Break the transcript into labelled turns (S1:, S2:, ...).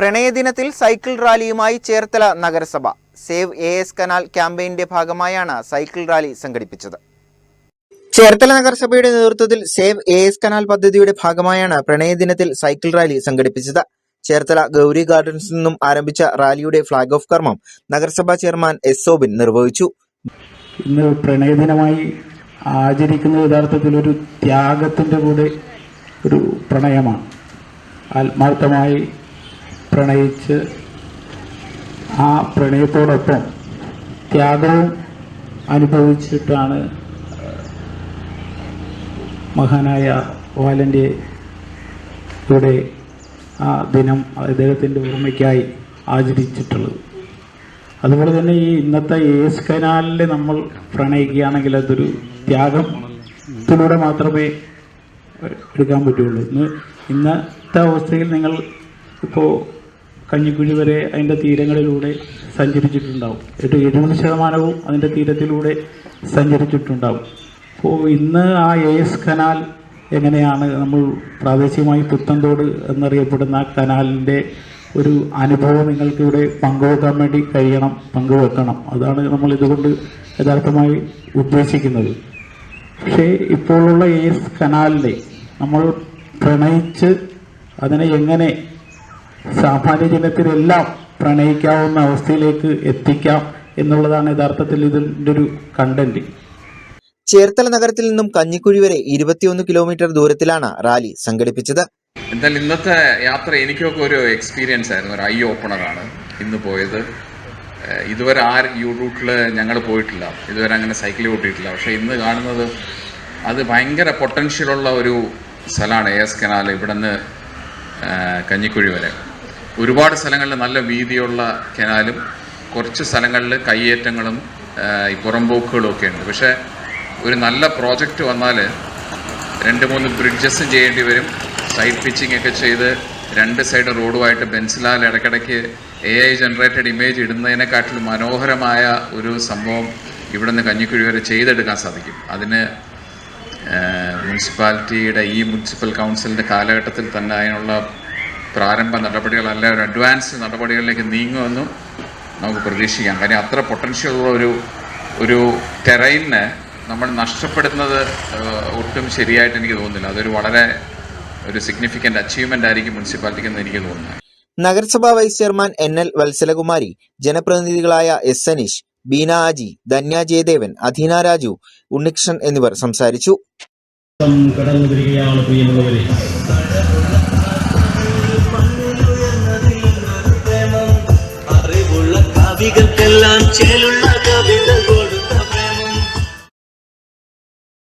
S1: പ്രണയദിനത്തിൽ cycle റാലിയുമായി Cherthala നഗരസഭ. Save A S canal ക്യാമ്പയിന്റെ ഭാഗമായാണ് സൈക്കിൾ റാലി സംഘടിപ്പിച്ചത്. ചേർത്തല നഗരസഭയുടെ നേതൃത്വത്തിൽ സേവ് എ എസ് കനാൽ പദ്ധതിയുടെ ഭാഗമായാണ് പ്രണയദിനത്തിൽ സൈക്കിൾ റാലി സംഘടിപ്പിച്ചത്. ചേർത്തല ഗൗരി ഗാർഡൻസിൽ നിന്നും ആരംഭിച്ച റാലിയുടെ ഫ്ളാഗ് ഓഫ് കർമ്മം നഗരസഭാ ചെയർമാൻ എസ് സോബിൻ നിർവഹിച്ചു.
S2: ഇന്ന് പ്രണയദിനമായി ആചരിക്കുന്ന യഥാർത്ഥത്തിൽ ഒരു ത്യാഗത്തിന്റെ കൂടെ ഒരു പ്രണയമാണ്. ആത്മാർത്ഥമായി പ്രണയിച്ച് ആ പ്രണയത്തോടൊപ്പം ത്യാഗവും അനുഭവിച്ചിട്ടാണ് മഹാനായ വാലന്റെ ഇവിടെ ആ ദിനം അദ്ദേഹത്തിന്റെ ഓർമ്മയ്ക്കായി ആചരിച്ചിട്ടുള്ളത്. അതുപോലെ തന്നെ ഈ ഇന്നത്തെ ഏസ് കനാലിൽ നമ്മൾ പ്രണയിക്കുകയാണെങ്കിൽ അതൊരു ത്യാഗത്തിലൂടെ മാത്രമേ എടുക്കാൻ പറ്റുള്ളൂ. ഇന്ന് ഇന്നത്തെ അവസ്ഥയിൽ നിങ്ങൾ ഇപ്പോൾ കഞ്ഞിക്കുഴി വരെ അതിന്റെ തീരങ്ങളിലൂടെ സഞ്ചരിച്ചിട്ടുണ്ടാവും. ഒരു എഴുപത് ശതമാനവും അതിന്റെ തീരത്തിലൂടെ സഞ്ചരിച്ചിട്ടുണ്ടാവും. അപ്പോൾ ഇന്ന് ആ എസ് കനാൽ എങ്ങനെയാണ് നമ്മൾ പ്രാദേശികമായി പുത്തൻതോട് എന്നറിയപ്പെടുന്ന കനാലിന്റെ ഒരു അനുഭവം നിങ്ങൾക്കിവിടെ പങ്കുവെക്കാൻ വേണ്ടി കഴിയണം പങ്കുവെക്കണം. അതാണ് നമ്മൾ ഇതുകൊണ്ട് യഥാർത്ഥമായി ഉദ്ദേശിക്കുന്നത്. പക്ഷേ ഇപ്പോഴുള്ള എസ് കനാലിനെ നമ്മൾ പ്രണയിച്ച് അതിനെ എങ്ങനെ സാമാന്യ ജനത്തിനെല്ലാം പ്രണയിക്കാവുന്ന അവസ്ഥയിലേക്ക് എത്തിക്കാം എന്നുള്ളതാണ് യഥാർത്ഥത്തിൽ ഇതിന്റെ ഒരു കണ്ടന്റ്
S1: ചേർത്തല നഗരത്തിൽ നിന്നും കഞ്ഞിക്കുഴി വരെ ഇരുപത്തിയൊന്ന് കിലോമീറ്റർ ദൂരത്തിലാണ് റാലി സംഘടിപ്പിച്ചത്.
S3: എന്തായാലും ഇന്നത്തെ യാത്ര എനിക്കൊക്കെ ഒരു എക്സ്പീരിയൻസ് ആയിരുന്നു ഒരു ഐ ഓപ്പണറാണ് ഇന്ന് പോയത്. ഇതുവരെ ആ യു റൂട്ടിൽ ഞങ്ങൾ പോയിട്ടില്ല. ഇതുവരെ അങ്ങനെ സൈക്കിൾ ഓട്ടിയിട്ടില്ല. പക്ഷേ ഇന്ന് കാണുന്നത് അത് ഭയങ്കര പൊട്ടൻഷ്യലുള്ള ഒരു സ്ഥലമാണ് എ എസ് കനാൽ ഇവിടെ നിന്ന് കഞ്ഞിക്കുഴി വരെ. ഒരുപാട് സ്ഥലങ്ങളിൽ നല്ല വീതിയുള്ള കനാലും കുറച്ച് സ്ഥലങ്ങളിൽ കയ്യേറ്റങ്ങളും ഈ പുറംപോക്കുകളും ഒക്കെ ഉണ്ട്. പക്ഷേ ഒരു നല്ല പ്രോജക്റ്റ് വന്നാൽ രണ്ട് മൂന്ന് ബ്രിഡ്ജസ് ചെയ്യേണ്ടി വരും. സൈഡ് പിച്ചിങ് ഒക്കെ ചെയ്ത് രണ്ട് സൈഡ് റോഡുമായിട്ട് ബെൻസിലാൽ ഇടയ്ക്കിടയ്ക്ക് എ ഐ ജനറേറ്റഡ് ഇമേജ് ഇടുന്നതിനെക്കാട്ടിലും മനോഹരമായ ഒരു സംഭവം ഇവിടെ നിന്ന് കഞ്ഞിക്കുഴി വരെ ചെയ്തെടുക്കാൻ സാധിക്കും. അതിന് മുനിസിപ്പാലിറ്റിയുടെ ഈ മുനിസിപ്പൽ കൗൺസിലിന്റെ കാലഘട്ടത്തിൽ തന്നെ അതിനുള്ള പ്രാരംഭ നടപടികളല്ല ഒരു അഡ്വാൻസ് നടപടികളിലേക്ക് നീങ്ങുമെന്നും നമുക്ക് പ്രതീക്ഷിക്കാം. കാര്യം അത്ര പൊട്ടൻഷ്യൽ ഉള്ള ഒരു ഒരു ടെറൈനിന് നമ്മൾ നഷ്ടപ്പെടുന്നത് ഒട്ടും ശരിയായിട്ട് എനിക്ക് തോന്നുന്നില്ല. അതൊരു വളരെ ഒരു സിഗ്നിഫിക്കന്റ് അച്ചീവ്മെന്റ് ആയിരിക്കും മുനിസിപ്പാലിറ്റിക്ക് എന്ന് എനിക്ക് തോന്നുന്നത്.
S1: നഗരസഭാ vice chairman N L Vatsalakumari ജനപ്രതിനിധികളായ എസ് സനീഷ് ബീന ആജി ധന്യ ജയദേവൻ അധീന രാജു ഉണ്ണികൃഷ്ണൻ എന്നിവർ സംസാരിച്ചു.
S4: കടന്നു വരികയാണ് പ്രിയമുള്ളവരെ.
S5: അറിവുള്ള കവികൾക്കെല്ലാം ചേലുള്ള കവിതകൾ